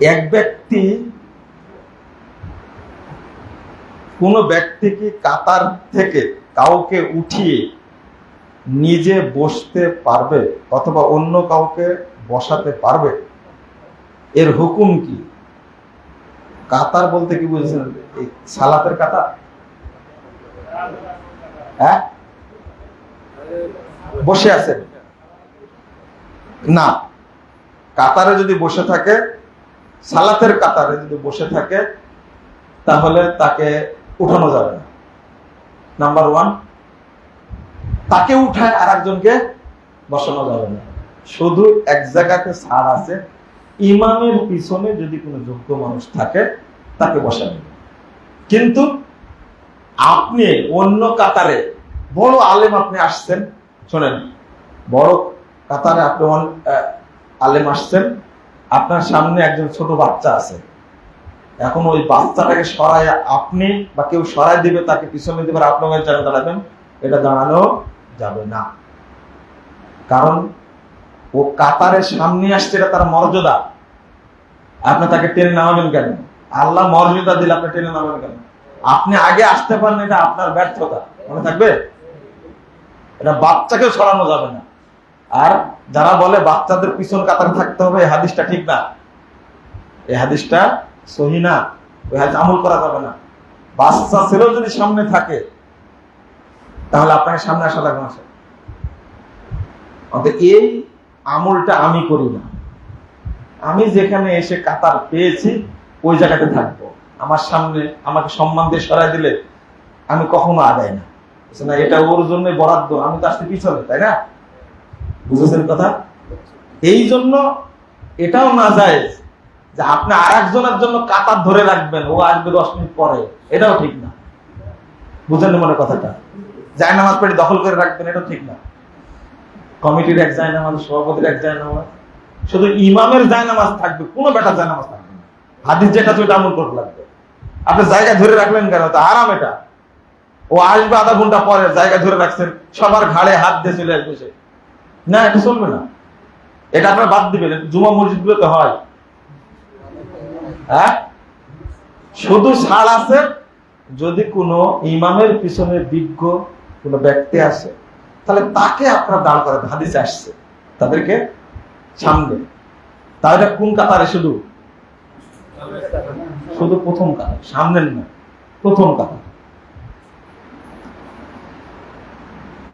এক ব্যক্তি কোন ব্যক্তি কি কাতার থেকে কাউকে উঠিয়ে নিজে বসতে পারবে অথবা অন্য কাউকে বসাতে পারবে? এর হুকুম কি? কাতার বলতে কি বুঝেছেন? এই সালাতের কাতার? হ্যাঁ? বসে আছেন? না। কাতারে যদি বসে থাকে সালাতের কাতারে যদি বসে থাকে, তাহলে তাকে উঠানো যাবে না। নাম্বার ওয়ান তাকে উঠায় আর একজনকে বসানো যাবে না। শুধু এক জায়গাতে ছাড় আছে, ইমামের পিছনে যদি কোনো যোগ্য মানুষ থাকে, তাকে বসাবে কিন্তু আপনি অন্য কাতারে, বড় আলেম আপনি আসছেন, শোনেন, বড় কাতারে আপনি আলেম আসছেন আপনার সামনে একজন ছোট বাচ্চা আছে। এখন ওই বাচ্চাটাকে সরাই আপনি বা কেউ সরাই দিবে, তাকে পিছনে দিবে আর আপনি দাঁড়াবেন। এটা দাঁড়ানো যাবে না। কারণ ও কাতারের সামনে আসছে, এটা তার মর্যাদা। আপনি তাকে টেনে নামাবেন কেন? আল্লাহ মর্যাদা দিলে আপনি টেনে নামাবেন কেন? আপনি আগে আসতে পারেন, এটা আপনার ব্যর্থতা। মনে থাকবে? এটা বাচ্চাকে সরানো যাবে না। আর যারা বলে বাচ্চাদের পিছন কাতারে থাকতে হবে হাদিসটা ঠিক না। এই হাদিসটা সহি না। ওই হাদিস আমল করা যাবে না। বাচ্চা ছেলেও যদি সামনে থাকে, তাহলে আপনাকে সামনে আসা লাগবে না অতএব এই আমলটা আমি করি না। আমি যেখানে এসে কাতার পেয়েছি, ওই জায়গাতে থাকব। আমার সামনে আমাকে সম্মান দিয়ে সরাই দিলে আমি কখনো না। না? এটা ওর জন্য বরাদ্দ। আমি তো আসতে পিছনে, তাই না? বুঝেছেন কথা? এই জন্য এটাও না যায় যে আপনি আর একজনের জন্য কাতার ধরে রাখবেন, ও আসবে দশ মিনিট পরে। এটাও ঠিক না। বুঝেন মনে কথাটা? যায় নামাজ পেটে দখল করে রাখবেন, এটাও ঠিক না। কমিটির এক যায় নামাজ সভাপতির এক যায় নামাজ শুধু ইমামের যায় নামাজ থাকবে, কোনো বেটার যায় নামাজ থাকবে না। হাদিস যেটা তো এটা আমল করতে লাগবে। আপনি জায়গা ধরে রাখলেন কেন? তো আরাম এটা। ও আসবে আধা ঘণ্টা পরে, জায়গা ধরে রাখছেন, সবার ঘাড়ে হাত দিয়ে চলে আসবে সে। না, এটা চলবে না। এটা আপনার বাদ দিবেন জুমা মসজিদ গুলোতে হয়। হ্যাঁ? শুধু ছাড় আছে, যদি কোনো ইমামের পিছনে বিজ্ঞ কোনো ব্যক্তি আসে তাহলে তাকে আপনার দাঁড় করাতে, হাদিসে আসছে, তাদেরকে সামনে। তাহলে কোন কাতারে শুধু? শুধু প্রথম কাতার, সামনের না, প্রথম কাতার।